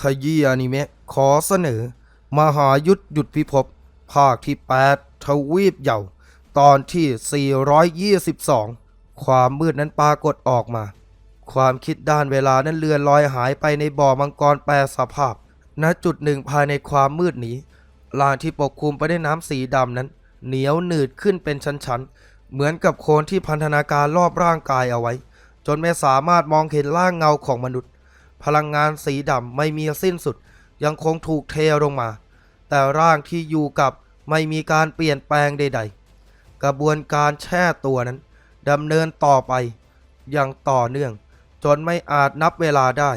ขยี้อนิเมะขอเสนอ มหายุทธหยุดพิภพภาคที่ 8 ทวีปเหย่าตอนที่ 422 ความมืดนั้นปรากฏออกมา ความคิดด้านเวลานั้นเลือนลอยหายไปในบ่อมังกรแปรสภาพ ณจุดหนึ่งภายในความมืดนี้ลานที่ปกคลุมไปด้วยน้ำสีดำนั้น เหนียวหนืดขึ้นเป็นชั้นๆ เหมือนกับโคลนที่พันธนาการรอบร่างกายเอาไว้ จนไม่สามารถมองเห็นร่างเงาของมนุษย์ พลังงานสีดำไม่มีสิ้นสุด ยังคงถูกเทลงมา แต่ร่างที่อยู่กับไม่มีการเปลี่ยนแปลงใด ๆ กระบวนการแช่ตัวนั้นดำเนินต่อไป อย่างต่อเนื่อง จนไม่อาจนับเวลาได้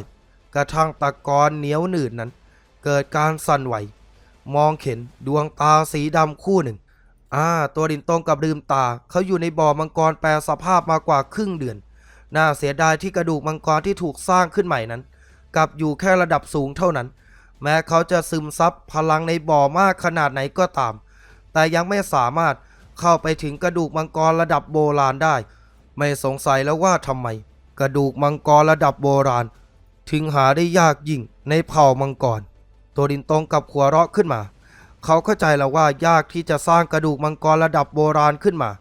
กระทั่งตะกอนเหนียวหนืดนั้น เกิดการสั่นไหว มองเห็นดวงตาสีดำคู่หนึ่งอ่าตัวดินตรงกับลืมตาเขาอยู่ในบ่อมังกรแปลสภาพมากว่าครึ่งเดือน น่าเสียดายที่กระดูกมังกรที่ถูกสร้างขึ้นใหม่นั้น กลับอยู่แค่ระดับสูงเท่านั้น แม้เขาจะซึมซับพลังในบ่อมากขนาดไหนก็ตาม แต่ยังไม่สามารถเข้าไปถึงกระดูกมังกรระดับโบราณได้ ไม่สงสัยแล้วว่าทำไม กระดูกมังกรระดับโบราณ ถึงหาได้ยากยิ่งในเผ่ามังกรตัวดินตรงกับหัวเราะขึ้นมา เขาเข้าใจแล้วว่ายากที่จะสร้างกระดูกมังกรระดับโบราณขึ้นมา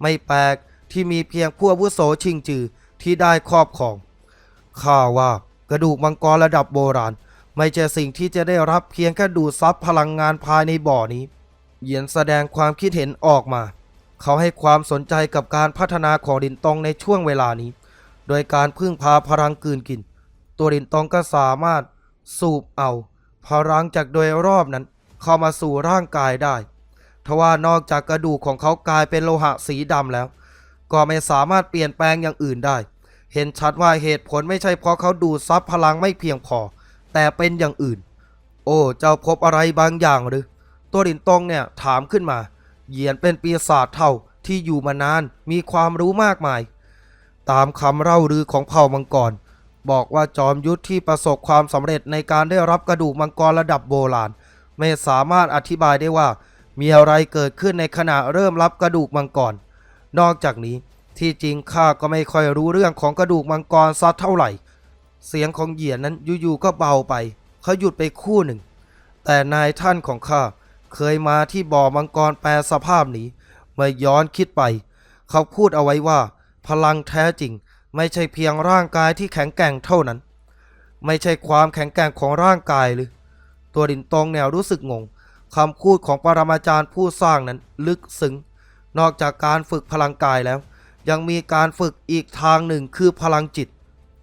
ไม่แปลกที่มีเพียงผู้อาวุโสชิงจือที่ได้ครอบครองข้าว่า กระดูกมังกรระดับโบราณ ไม่ใช่สิ่งที่จะได้รับเพียงแค่ดูดซับพลังงานภายในบ่อนี้ เหยียนแสดงความคิดเห็นออกมา เขาให้ความสนใจกับการพัฒนาของดินตองในช่วงเวลานี้ โดยการพึ่งพาพลังกืนกิน ตัวดินตองก็สามารถสูบเอา พลังจากโดยรอบนั้น เข้ามาสู่ร่างกายได้ทว่านอกจากกระดูกของเขากลายเป็นโลหะสีดำแล้ว ก็ไม่สามารถเปลี่ยนแปลงอย่างอื่นได้ เห็นชัดว่าเหตุผลไม่ใช่เพราะเขาดูดซับพลังไม่เพียงพอ แต่เป็นอย่างอื่น โอ้เจ้าพบอะไรบางอย่างหรือ ตัวดินตงเนี่ยถามขึ้นมา เหยียนเป็นปีศาจเท่าที่อยู่มานานมีความรู้มากมาย ตามคำเล่าลือของเผ่ามังกร บอกว่าจอมยุทธที่ประสบความสำเร็จในการได้รับกระดูกมังกรระดับโบราณ ไม่สามารถอธิบายได้ว่ามีอะไรเกิดขึ้นในขณะเริ่มรับกระดูกมังกร นอกจากนี้ ที่จริงข้าก็ไม่ค่อยรู้เรื่องของกระดูกมังกรสักเท่าไหร่ เสียงของเหยียนนั้นอยู่ๆก็เบาไป เขาหยุดไปคู่หนึ่ง แต่นายท่านของข้าเคยมาที่บ่อมังกรแปลสภาพนี้ เมื่อย้อนคิดไป เขาพูดเอาไว้ว่า พลังแท้จริงไม่ใช่เพียงร่างกายที่แข็งแกร่งเท่านั้น ไม่ใช่ความแข็งแกร่งของร่างกายหรือ ตัวดินตองแนวรู้สึกงงคำพูดของปรมาจารย์ผู้สร้างนั้นลึกซึ้งนอกจากการฝึกพลังกายแล้ว ยังมีการฝึกอีกทางหนึ่งคือพลังจิต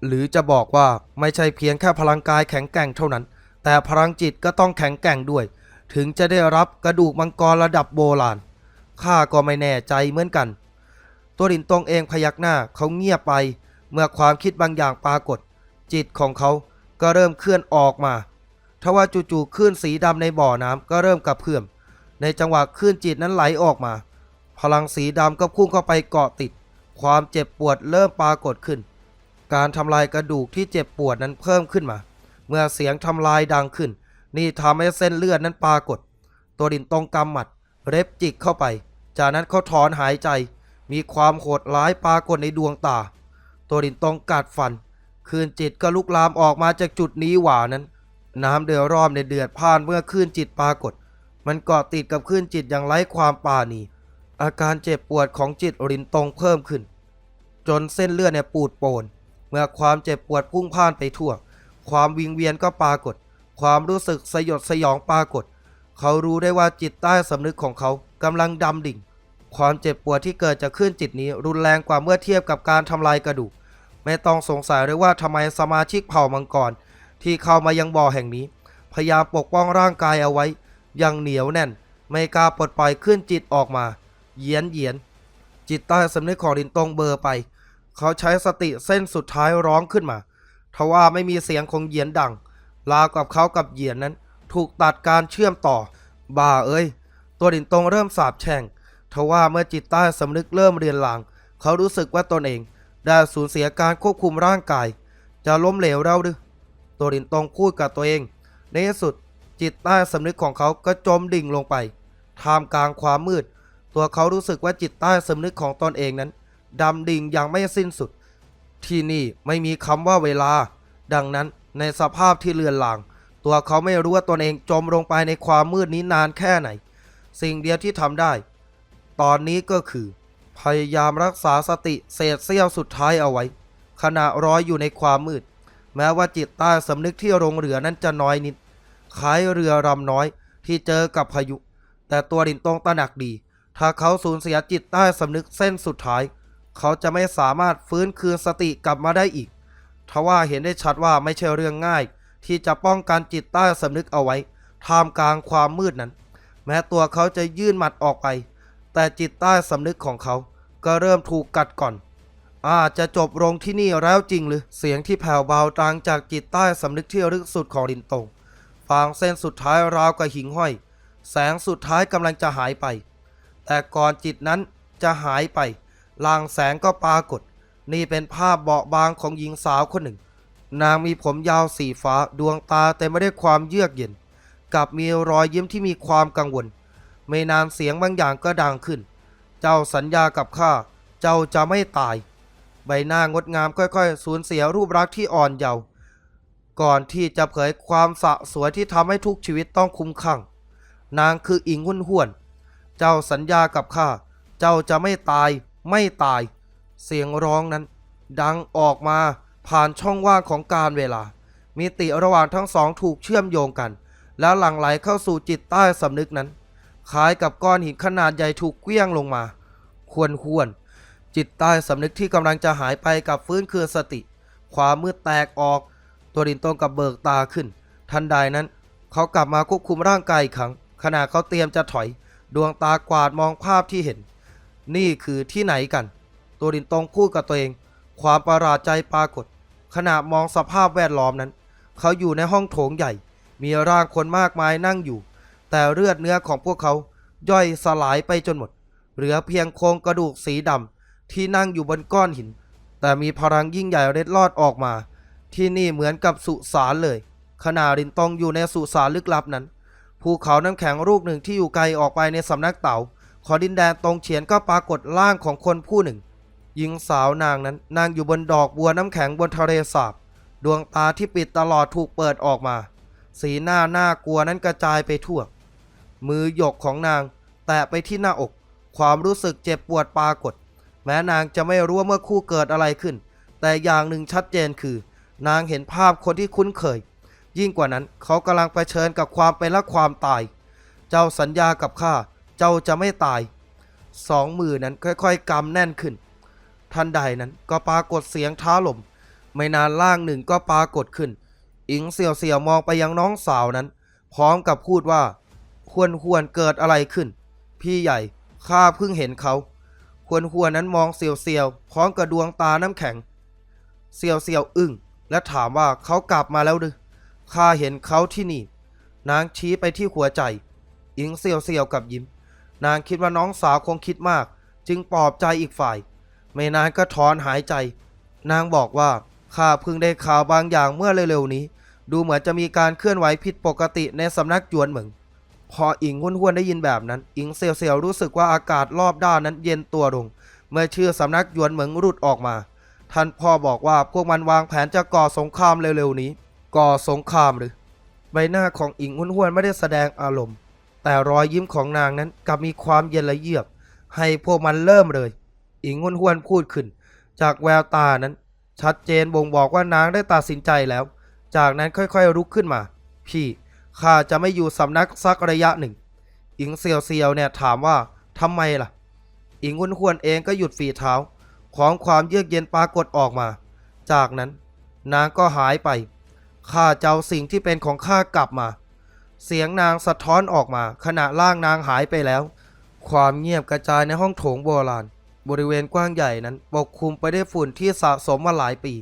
หรือจะบอกว่าไม่ใช่เพียงแค่พลังกายแข็งแกร่งเท่านั้น แต่พลังจิตก็ต้องแข็งแกร่งด้วย ถึงจะได้รับกระดูกมังกรระดับโบราณข้าก็ไม่แน่ใจเหมือนกัน ตัวดินตรงเองพยักหน้าเขาเงียบไป เมื่อความคิดบางอย่างปรากฏ จิตของเขาก็เริ่มเคลื่อนออกมาทว่าจู่ๆคลื่นสีดำในบ่อน้ำก็เริ่มกระเพื่อม ในจังหวะคลื่นจิตนั้นไหลออกมา พลังสีดำก็พุ่งเข้าไปเกาะติด ความเจ็บปวดเริ่มปรากฏขึ้น การทำลายกระดูกที่เจ็บปวดนั้นเพิ่มขึ้นมา เมื่อเสียงทำลายดังขึ้น นี่ทำให้เส้นเลือดนั้นปรากฏ ตัวดินตรงกำหมัด เร็บจิกเข้าไป จากนั้นเขาถอนหายใจ มีความโหดร้ายปรากฏในดวงตา ตัวดินตรงกัดฟัน คืนจิตก็ลุกลามออกมาจากจุดนี้หว่านั้น น้ำเดือดรอบในเดือดพ่านเมื่อคลื่นจิตปรากฏ มันเกาะติดกับคลื่นจิตอย่างไร้ความปราณีอาการเจ็บปวดของจิตรินตรงเพิ่มขึ้น จนเส้นเลือดเนี่ยปูดโปน เมื่อความเจ็บปวดพุ่งพ่านไปทั่ว ความวิงเวียนก็ปรากฏ ความรู้สึกสยดสยองปรากฏ เขารู้ได้ว่าจิตใต้สำนึกของเขากำลังดำดิ่ง ความเจ็บปวดที่เกิดจากคลื่นจิตนี้รุนแรงกว่าเมื่อเทียบกับการทำลายกระดูก ไม่ต้องสงสัยเลยว่าทำไมสมาชิกเผ่ามังกร ที่เข้ามายังบ่อแห่งนี้ พยายามปกป้องร่างกายเอาไว้ย่างเหนียวแน่น ไม่กล้าปลดปล่อยขึ้นจิตออกมาเหยียนเหยียน จิตใต้สำนึกของดินตรงเบอร์ไป เขาใช้สติเส้นสุดท้ายร้องขึ้นมาทว่าไม่มีเสียงของเหยียนดังราวกับเขากับเหยียนนั้น ถูกตัดการเชื่อมต่อบ้าเอ้ย ตัวดินตรงเริ่มสาบแช่งทว่าเมื่อจิตใต้สำนึกเริ่มเรียนหลางเขารู้สึกว่าตนเองได้สูญเสียการควบคุมร่างกาย จะล้มเหลวเราหรือตัวดินตรงพูดกับตัวเอง ในที่สุดจิตใต้สำนึกของเขาก็จมดิ่งลงไปท่ามกลางความมืด ตัวเขารู้สึกว่าจิตใต้สำนึกของตนเองนั้นดำดิ่งอย่างไม่สิ้นสุด ที่นี่ไม่มีคำว่าเวลา ดังนั้นในสภาพที่เลือนลาง ตัวเขาไม่รู้ว่าตนเองจมลงไปในความมืดนี้นานแค่ไหน สิ่งเดียวที่ทำได้ ตอนนี้ก็คือ พยายามรักษาสติเศษเสี้ยวสุดท้ายเอาไว้ ขณะร้อยอยู่ในความมืด แม้ว่าจิตใต้สำนึกที่โรงเรือนั้นจะน้อยนิดคล้ายเรือรำน้อยที่เจอกับพายุ แต่ตัวดินตรงตระหนักดี ถ้าเขาสูญเสียจิตใต้สำนึกเส้นสุดท้าย เขาจะไม่สามารถฟื้นคืนสติกลับมาได้อีก ทว่าเห็นได้ชัดว่าไม่ใช่เรื่องง่าย ที่จะป้องกันจิตใต้สำนึกเอาไว้ท่ามกลางความมืดนั้น แม้ตัวเขาจะยื่นหมัดออกไป แต่จิตใต้สำนึกของเขาก็เริ่มถูกกัดก่อน อาจจะจบลงที่นี่แล้วจริงหรือ เสียงที่แผ่วเบาต่างจากจิตใต้สำนึกที่ลึกสุดของดินตงฟางเส้นสุดท้ายราวกับหิ่งห้อย แสงสุดท้ายกำลังจะหายไป แต่ก่อนจิตนั้นจะหายไปลางแสงก็ปรากฏ นี่เป็นภาพเบาบางของหญิงสาวคนหนึ่ง นางมีผมยาวสีฟ้าดวงตาเต็มไปด้วยความเยือกเย็น กับมีรอยยิ้มที่มีความกังวล ไม่นานเสียงบางอย่างก็ดังขึ้น เจ้าสัญญากับข้า เจ้าจะไม่ตาย ใบหน้างดงามค่อยๆ สูญเสียรูปลักษณ์ที่อ่อนเยาว์ก่อนที่จะเผยความสะสวยที่ทำให้ทุกชีวิตต้องคุ้มคั่งนางคืออิงหุ่นห้วน เจ้าสัญญากับข้า เจ้าจะไม่ตายไม่ตาย เสียงร้องนั้น ดังออกมาผ่านช่องว่างของการเวลา มิติระหว่างทั้งสองถูกเชื่อมโยงกัน แล้วหลั่งไหลเข้าสู่จิตใต้สำนึกนั้น คล้ายกับก้อนหินขนาดใหญ่ถูกเกลี้ยงลงมา ควรควร จิตใต้สำนึกที่กำลังจะหายไปกับฟื้นคืนสติ ความมืดแตกออก ตัวดินตรงกับเบิกตาขึ้น ทันใดนั้น เขากลับมาควบคุมร่างกายอีกครั้งขณะเขาเตรียมจะถอย ดวงตากวาดมองภาพที่เห็น นี่คือที่ไหนกัน ตัวดินตรงพูดกับตัวเอง ความประหลาดใจปรากฏ ขณะมองสภาพแวดล้อมนั้น เขาอยู่ในห้องโถงใหญ่ มีร่างคนมากมายนั่งอยู่ แต่เลือดเนื้อของพวกเขาย่อยสลายไปจนหมด เหลือเพียงโครงกระดูกสีดำที่นั่งอยู่บนก้อนหิน แต่มีพลังยิ่งใหญ่เร็ดลอดออกมา ที่นี่เหมือนกับสุสานเลย ขณะรินตองอยู่ในสุสานลึกลับนั้น ภูเขาน้ำแข็งลูกหนึ่งที่อยู่ไกลออกไปในสำนักเต่า ขอดินแดนตรงเฉียนก็ปรากฏร่างของคนผู้หนึ่ง หญิงสาวนางนั้นนางอยู่บนดอกบัวน้ำแข็งบนทะเลสาบ ดวงตาที่ปิดตลอดถูกเปิดออกมา สีหน้าน่ากลัวนั้นกระจายไปทั่ว มือหยกของนางแตะไปที่หน้าอก ความรู้สึกเจ็บปวดปรากฏ แม้นางจะไม่รู้ว่าเมื่อคู่เกิดอะไรขึ้น แต่อย่างหนึ่งชัดเจนคือ นางเห็นภาพคนที่คุ้นเคย ยิ่งกว่านั้นเขากำลังเผชิญกับความเป็นและความตาย เจ้าสัญญากับข้า เจ้าจะไม่ตาย สองมือนั้นค่อยๆกำแน่นขึ้น ทันใดนั้นก็ปรากฏเสียงท้าลม ไม่นานล่างหนึ่งก็ปรากฏขึ้น อิงเสี่ยวเสี่ยวๆมองไปยังน้องสาวนั้น พร้อมกับพูดว่า ควรควรเกิดอะไรขึ้น พี่ใหญ่ข้าเพิ่งเห็นเขา ควรควรนั้นมองเสี่ยวเสี่ยวๆพร้อมกับดวงตาน้ำแข็ง เสี่ยวเสี่ยวๆอึ้งและถามว่าเขากลับมาแล้วหรือ ข้าเห็นเขาที่นี่ นางชี้ไปที่หัวใจ อิงเสียวเสียวกับยิ้ม นางคิดว่าน้องสาวคงคิดมาก จึงปลอบใจอีกฝ่าย ไม่นานก็ถอนหายใจ นางบอกว่าข้าเพิ่งได้ข่าวบางอย่างเมื่อเร็วๆนี้ ดูเหมือนจะมีการเคลื่อนไหวผิดปกติในสำนักจวนเหมิงพออิงหุ้นห้วนได้ยินแบบนั้น อิงเซียวเซียวรู้สึกว่าอากาศรอบด้านนั้นเย็นตัวลง เมื่อชื่อสำนักยวนเหมิงรุดออกมา ท่านพ่อบอกว่าพวกมันวางแผนจะก่อสงครามเร็วๆนี้ ก่อสงครามหรือ ใบหน้าของอิงหุ้นห้วนๆไม่ได้แสดงอารมณ์ แต่รอยยิ้มของนางนั้นกลับมีความเย็นละเยือก ให้พวกมันเริ่มเลย อิงหุ้นห้วนๆพูดขึ้น จากแววตานั้น ชัดเจนบ่งบอกว่านางได้ตัดสินใจแล้ว จากนั้นค่อยๆลุกขึ้นมา พี่ข้าจะไม่อยู่สำนักสักระยะหนึ่ง อิงเซียวเซียวเนี่ยถามว่าทำไมล่ะ อิงหุนควรเองก็หยุดฝีเท้า ของความเยือกเย็นปรากฏออกมา จากนั้น นางก็หายไป ข้าเจ้าสิ่งที่เป็นของข้ากลับมา เสียงนางสะท้อนออกมา ขณะร่างนางหายไปแล้ว ความเงียบกระจายในห้องโถงโบราณ บริเวณกว้างใหญ่นั้นปกคลุมไปด้วยฝุ่นที่สะสมมาหลายปี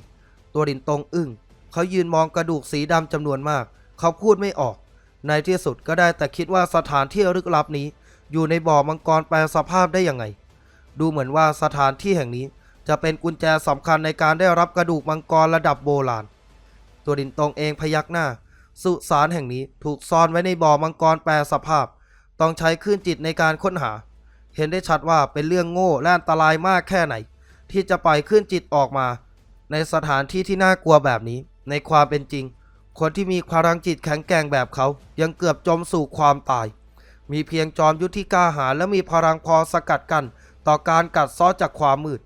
ตัวดินตรงอึ้งเขายืนมองกระดูกสีดำจำนวนมาก เขาพูดไม่ออก ในที่สุดก็ได้แต่คิดว่าสถานที่ลึกลับนี้ อยู่ในบ่อมังกรแปลสภาพได้ยังไง ดูเหมือนว่าสถานที่แห่งนี้จะเป็นกุญแจสำคัญในการได้รับกระดูกมังกรระดับโบราณ ตัวดินตรงเองพยักหน้า สุสานแห่งนี้ถูกซ่อนไว้ในบ่อมังกรแปลสภาพ ต้องใช้คลื่นจิตในการค้นหา เห็นได้ชัดว่าเป็นเรื่องโง่และอันตรายมากแค่ไหน ที่จะปล่อยคลื่นจิตออกมา ในสถานที่ที่น่ากลัวแบบนี้ ในความเป็นจริง คนที่มีพลังจิตแข็งแกร่งแบบเขา ยังเกือบจมสู่ความตาย มีเพียงจอมยุทธที่กล้าหาและมีพลังพอสกัดกันต่อการกัดซ้อจากความมืด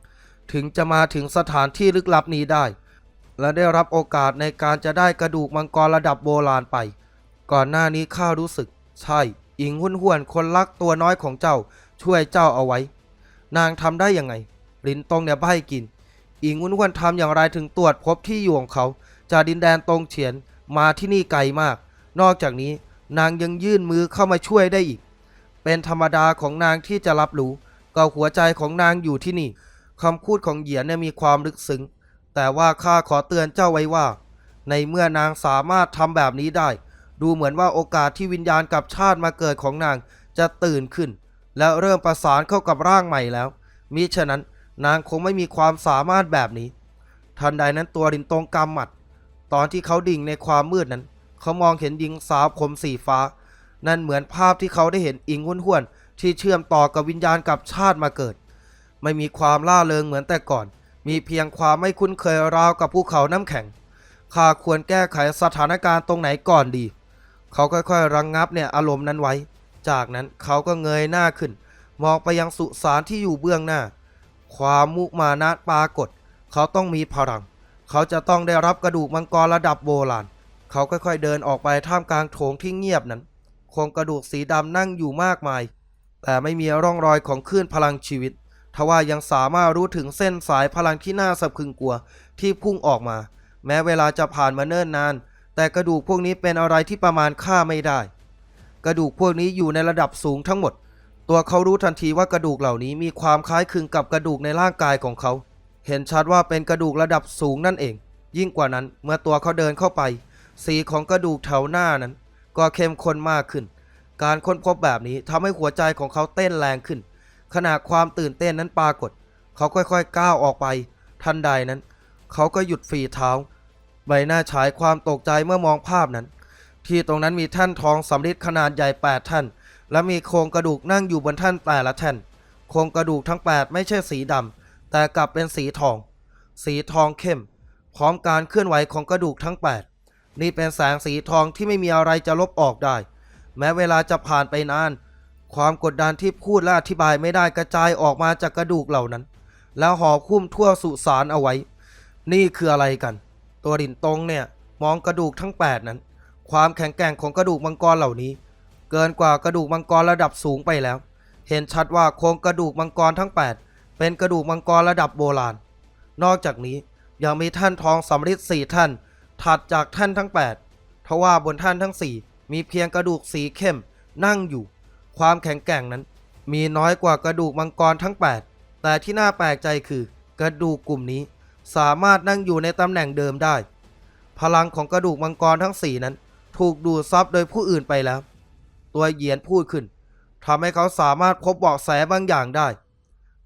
ถึงจะมาถึงสถานที่ลึกลับนี้ได้ และได้รับโอกาสในการจะได้กระดูกมังกรระดับโบราณไป ก่อนหน้านี้ข้ารู้สึก ใช่ อิงหุ่นห่วนคนรักตัวน้อยของเจ้าช่วยเจ้าเอาไว้ นางทำได้ยังไง ลินตงเนี่ยใบ้กิน อิงหุ่นห่วนทำอย่างไรถึงตรวจพบที่อยู่ของเขา จากดินแดนตรงเฉียนมาที่นี่ไกลมาก นอกจากนี้นางยังยื่นมือเข้ามาช่วยได้อีก เป็นธรรมดาของนางที่จะรับรู้ก็หัวใจของนางอยู่ที่นี่คำพูดของเหยียนเนี่ยมีความลึกซึ้ง แต่ว่าข้าขอเตือนเจ้าไว้ว่า ในเมื่อนางสามารถทำแบบนี้ได้ ดูเหมือนว่าโอกาสที่วิญญาณกับชาติมาเกิดของนางจะตื่นขึ้น และเริ่มประสานเข้ากับร่างใหม่แล้ว มิฉะนั้นนางคงไม่มีความสามารถแบบนี้ ทันใดนั้นตัวรินตรงกำหมัด ตอนที่เขาดิ่งในความมืดนั้น เขามองเห็นหญิงสาวผมสีฟ้า นั่นเหมือนภาพที่เขาได้เห็นอิงห้วนๆที่เชื่อมต่อกับวิญญาณกับชาติมาเกิด ไม่มีความล่าเริงเหมือนแต่ก่อน มีเพียงความไม่คุ้นเคยราวกับภูเขาน้ำแข็ง ข้าควรแก้ไขสถานการณ์ตรงไหนก่อนดี เขาค่อยๆ ระงงับเนี่ยอารมณ์นั้นไว้ จากนั้นเขาก็เงยหน้าขึ้น มองไปยังสุสานที่อยู่เบื้องหน้า ความมุมานะปรากฏ เขาต้องมีพลัง เขาจะต้องได้รับกระดูกมังกรระดับโบราณ เขาค่อยๆ เดินออกไปท่ามกลางโถงที่เงียบนั้นโครงกระดูกสีดำนั่งอยู่มากมาย แต่ไม่มีร่องรอยของคลื่นพลังชีวิต ทว่ายังสามารถรู้ถึงเส้นสายพลังที่น่าสะพึงกลัวที่พุ่งออกมา แม้เวลาจะผ่านมาเนิ่นนาน แต่กระดูกพวกนี้เป็นอะไรที่ประมาณค่าไม่ได้ กระดูกพวกนี้อยู่ในระดับสูงทั้งหมด ตัวเขารู้ทันทีว่ากระดูกเหล่านี้มีความคล้ายคลึงกับกระดูกในร่างกายของเขา เห็นชัดว่าเป็นกระดูกระดับสูงนั่นเอง ยิ่งกว่านั้นเมื่อตัวเขาเดินเข้าไป สีของกระดูกแถวหน้านั้น ก็เข้มข้นมากขึ้น การค้นพบแบบนี้ทำให้หัวใจของเขาเต้นแรงขึ้น ขณะความตื่นเต้นนั้นปรากฏ เขาค่อยๆก้าวออกไป ทันใดนั้น เขาก็หยุดฝีเท้า ใบหน้าฉายความตกใจเมื่อมองภาพนั้น ที่ตรงนั้นมีแท่านทองสำริดขนาดใหญ่แปดท่านและมีโครงกระดูกนั่งอยู่บนแท่านแต่ละแท่นโครงกระดูกทั้ง8ไม่ใช่สีดำแต่กลับเป็นสีทอง สีทองเข้ม พร้อมการเคลื่อนไหวของกระดูกทั้ง8นี่เป็นแสงสีทองที่ไม่มีอะไรจะลบออกได้ แม้เวลาจะผ่านไปนาน ความกดดันที่พูดและอธิบายไม่ได้กระจายออกมาจากกระดูกเหล่านั้น แล้วห่อคุ้มทั่วสุสานเอาไว้ นี่คืออะไรกัน ตัวดินตรงเนี่ยมองกระดูกทั้ง 8 นั้น ความแข็งแกร่งของกระดูกมังกรเหล่านี้ เกินกว่ากระดูกมังกรระดับสูงไปแล้ว เห็นชัดว่าโครงกระดูกมังกรทั้ง 8 เป็นกระดูกมังกรระดับโบราณ นอกจากนี้ยังมีท่านทองสำริดสี่ท่าน ถัดจากท่านทั้ง8ทว่าบนท่านทั้ง 4 มีเพียงกระดูกสีเข้มนั่งอยู่ ความแข็งแกร่งนั้น มีน้อยกว่ากระดูกมังกรทั้ง 8 แต่ที่น่าแปลกใจคือกระดูกกลุ่มนี้ สามารถนั่งอยู่ในตำแหน่งเดิมได้ พลังของกระดูกมังกรทั้งสี่นั้น ถูกดูดซับโดยผู้อื่นไปแล้ว ตัวเหยียนพูดขึ้นทำให้เขาสามารถพบเบาะแสบางอย่างได้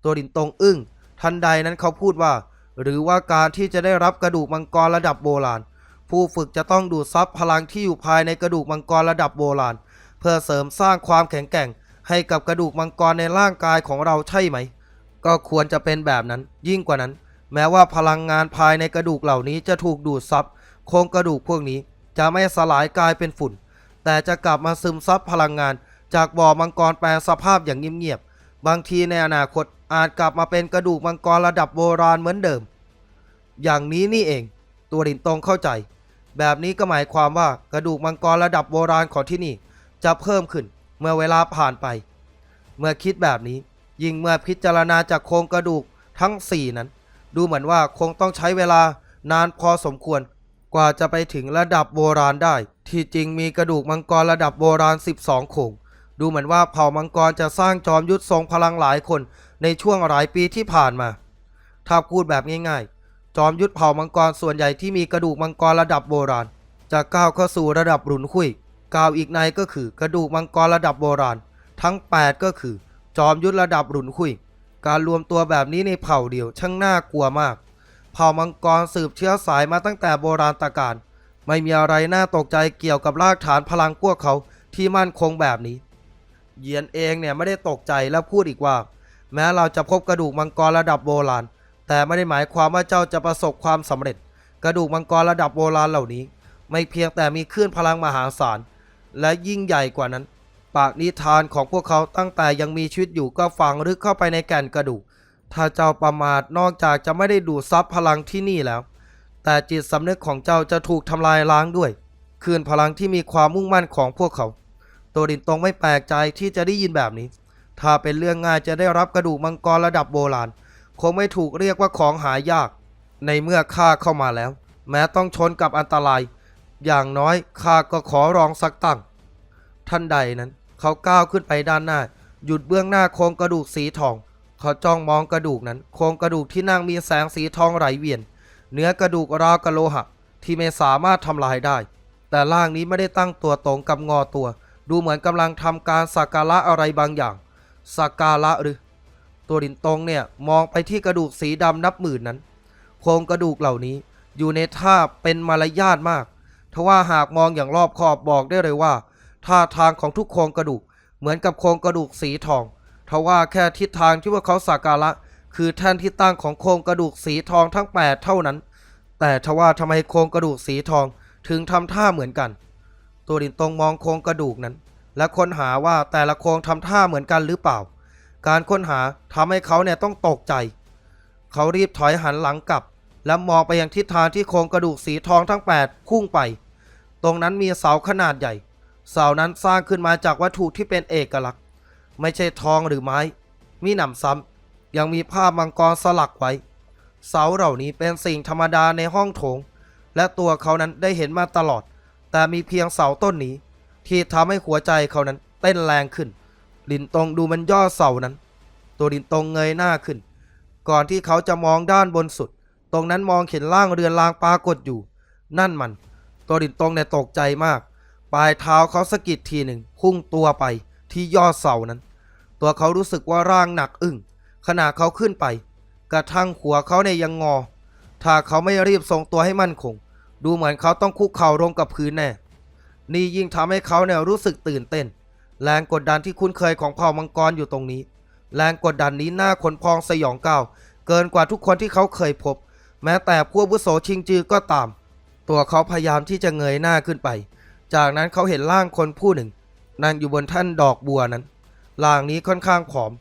ตัวดินตรงอึ้งทันใดนั้นเขาพูดว่า หรือว่าการที่จะได้รับกระดูกมังกรระดับโบราณ ผู้ฝึกจะต้องดูดซับพลังที่อยู่ภายในกระดูกมังกรระดับโบราณ พื่อเสริมสร้างความแข็งแกร่ง ให้กับกระดูกมังกรในร่างกายของเราใช่ไหม ก็ควรจะเป็นแบบนั้น ยิ่งกว่านั้น แม้ว่าพลังงานภายในกระดูกเหล่านี้จะถูกดูดซับโครงกระดูกพวกนี้จะไม่สลายกลายเป็นฝุ่น แต่จะกลับมาซึมซับพลังงาน จากบ่อมังกรแปลสภาพอย่างเงียบๆบางทีในอนาคตอาจกลับมาเป็นกระดูกมังกรระดับโบราณเหมือนเดิม อย่างนี้นี่เอง ตัวดินตรงเข้าใจ แบบนี้ก็หมายความว่ากระดูกมังกรระดับโบราณของที่นี่ จะเพิ่มขึ้น เมื่อเวลาผ่านไป เมื่อคิดแบบนี้ ยิ่งเมื่อพิจารณาจากโครงกระดูกทั้ง 4 นั้น ดูเหมือนว่าคงต้องใช้เวลานานพอสมควร กว่าจะไปถึงระดับโบราณได้ ที่จริงมีกระดูกมังกรระดับโบราณ 12 โขงดูเหมือนว่าเผ่ามังกรจะสร้างจอมยุทธทรงพลังหลายคนในช่วงหลายปีที่ผ่านมา ถ้าพูดแบบง่ายๆ จอมยุทธเผ่ามังกรส่วนใหญ่ที่มีกระดูกมังกรระดับโบราณ จะก้าวเข้าสู่ระดับหลุนหุย กล่าวอีกในก็คือกระดูกมังกรระดับโบราณ ทั้ง 8 ก็คือ จอมยุทธระดับหลุนหุย การรวมตัวแบบนี้ในเผ่าเดียวช่างน่ากลัวมาก เผ่ามังกรสืบเชื้อสายมาตั้งแต่โบราณตะกาลไม่มีอะไรน่าตกใจเกี่ยวกับรากฐานพลังพวกเขาที่มั่นคงแบบนี้ เยียนเองเนี่ยไม่ได้ตกใจแล้วพูดอีกว่า แม้เราจะพบกระดูกมังกรระดับโบราณ แต่ไม่ได้หมายความว่าเจ้าจะประสบความสำเร็จ กระดูกมังกรระดับโบราณเหล่านี้ ไม่เพียงแต่มีคลื่นพลังมหาศาล และยิ่งใหญ่กว่านั้น ปากนิทานของพวกเขาตั้งแต่ยังมีชีวิตอยู่ก็ฝังลึกเข้าไปในแก่นกระดูก ถ้าเจ้าประมาทนอกจากจะไม่ได้ดูดซับพลังที่นี่แล้ว แต่จิตสำนึกของเจ้าจะถูกทำลายล้างด้วยคลื่นพลังที่มีความมุ่งมั่นของพวกเขา ตัวดินตรงไม่แปลกใจที่จะได้ยินแบบนี้ ถ้าเป็นเรื่องง่ายจะได้รับกระดูกมังกรระดับโบราณ คงไม่ถูกเรียกว่าของหายาก ในเมื่อข้าเข้ามาแล้ว แม้ต้องชนกับอันตราย อย่างน้อยข้าก็ขอร้องสักตั้ง ท่านใดนั้น เขาก้าวขึ้นไปด้านหน้า หยุดเบื้องหน้าโครงกระดูกสีทอง เขาจ้องมองกระดูกนั้น โครงกระดูกที่นั่งมีแสงสีทองไหลเวียน เนื้อกระดูกราวกะโลหะ ที่ไม่สามารถทำลายได้ แต่ร่างนี้ไม่ได้ตั้งตัวตรงกับงอตัว ดูเหมือนกำลังทำการสักการะอะไรบางอย่างสักการะหรือ ตัวดินตรงเนี่ยมองไปที่กระดูกสีดำนับหมื่นนั้น โครงกระดูกเหล่านี้อยู่ในท่าเป็นมารยาทมาก ทว่าหากมองอย่างรอบคอบบอกได้เลยว่าท่าทางของทุกโครงกระดูกเหมือนกับโครงกระดูกสีทองทว่าแค่ทิศทางที่ว่าเขาสักการะ คือแท่นที่ตั้งของโครงกระดูกสีทองทั้ง 8 เท่านั้น แต่ทว่าทำไมโครงกระดูกสีทองถึงทำท่าเหมือนกัน ตัวดินตรงมองโครงกระดูกนั้น และค้นหาว่าแต่ละโครงทำท่าเหมือนกันหรือเปล่า การค้นหาทำให้เขาเนี่ยต้องตกใจ เขารีบถอยหันหลังกลับ และมองไปยังทิศทางที่โครงกระดูกสีทองทั้ง 8 พุ่งไป ตรงนั้นมีเสาขนาดใหญ่ เสานั้นสร้างขึ้นมาจากวัตถุที่เป็นเอกลักษณ์ ไม่ใช่ทองหรือไม้ มีหนำซ้ำยังมีภาพมังกรสลักไว้ เสาเหล่านี้เป็นสิ่งธรรมดาในห้องโถง และตัวเขานั้นได้เห็นมาตลอด แต่มีเพียงเสาต้นนี้ ที่ทำให้หัวใจเขานั้นเต้นแรงขึ้น ลินตรงดูมันย่อเสานั้น ตัวลินตรงเงยหน้าขึ้น ก่อนที่เขาจะมองด้านบนสุด ตรงนั้นมองเห็นร่างเรือนรางปรากฏอยู่ นั่นมัน ตัวลินตรงเนี่ยตกใจมาก ปลายเท้าเขาสะกิดทีหนึ่งพุ่งตัวไปที่ยอดเสานั้น ตัวเขารู้สึกว่าร่างหนักอึ้งขณะเขาขึ้นไป กระทั่งหัวเขาเนี่ยยังงอ ถ้าเขาไม่รีบทรงตัวให้มั่นคง ดูเหมือนเขาต้องคุกเข่าลงกับพื้นแน่ นี่ยิ่งทำให้เขาเนี่ยรู้สึกตื่นเต้น แรงกดดันที่คุ้นเคยของเผ่ามังกรอยู่ตรงนี้ แรงกดดันนี้น่าขนพองสยองก้าวเกินกว่าทุกคนที่เขาเคยพบ แม้แต่พวกวุโสชิงจือก็ตาม ตัวเขาพยายามที่จะเงยหน้าขึ้นไป จากนั้นเขาเห็นร่างคนผู้หนึ่ง นั่งอยู่บนท่านดอกบัวนั้นร่างนี้ค่อนข้างผอม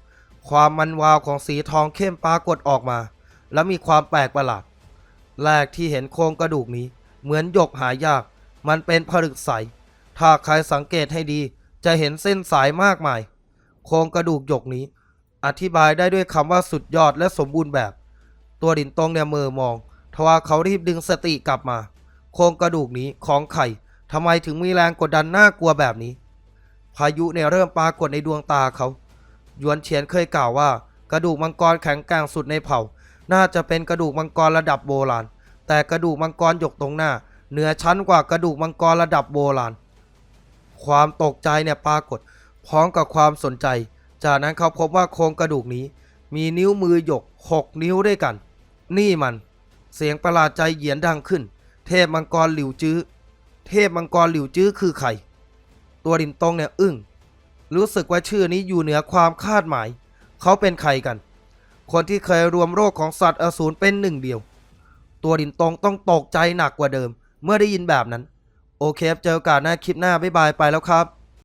ความมันวาวของสีทองเข้มปรากฏออกมา และมีความแปลกประหลาด แรกที่เห็นโครงกระดูกนี้ เหมือนหยกหายาก มันเป็นผลึกใส ถ้าใครสังเกตให้ดี จะเห็นเส้นสายมากมาย โครงกระดูกหยกนี้ อธิบายได้ด้วยคำว่าสุดยอดและสมบูรณ์แบบ ตัวดินตรงเนี่ยมือมอง ทว่าเขารีบดึงสติกลับมา โครงกระดูกนี้ของไข่ทำไมถึงมีแรงกดดันน่ากลัวแบบนี้ พายุเนี่ยเริ่มปรากฏในดวงตาเขาหยวนเฉียนเคยกล่าวว่า กระดูกมังกรแข็งแกร่งสุดในเผ่า น่าจะเป็นกระดูกมังกรระดับโบราณ แต่กระดูกมังกรหยกตรงหน้า เหนือชั้นกว่ากระดูกมังกรระดับโบราณ ความตกใจเนี่ยปรากฏ พร้อมกับความสนใจ จากนั้นเขาพบว่าโครงกระดูกนี้ มีนิ้วมือหยกหกนิ้วด้วยกัน นี่มัน เสียงประหลาดใจเหยียนดังขึ้น เทพมังกรหลิวจื้อ เทพมังกรหลิวจื้อคือใคร ตัวดินตรงเนี่ยอึ้ง รู้สึกว่าชื่อนี้อยู่เหนือความคาดหมาย เขาเป็นใครกัน คนที่เคยรวมโรคของสัตว์อสูรเป็นหนึ่งเดียว ตัวดินตรงต้องตกใจหนักกว่าเดิม เมื่อได้ยินแบบนั้น โอเคเจอกันหน้าคลิปหน้าบ๊ายบายไปแล้วครับ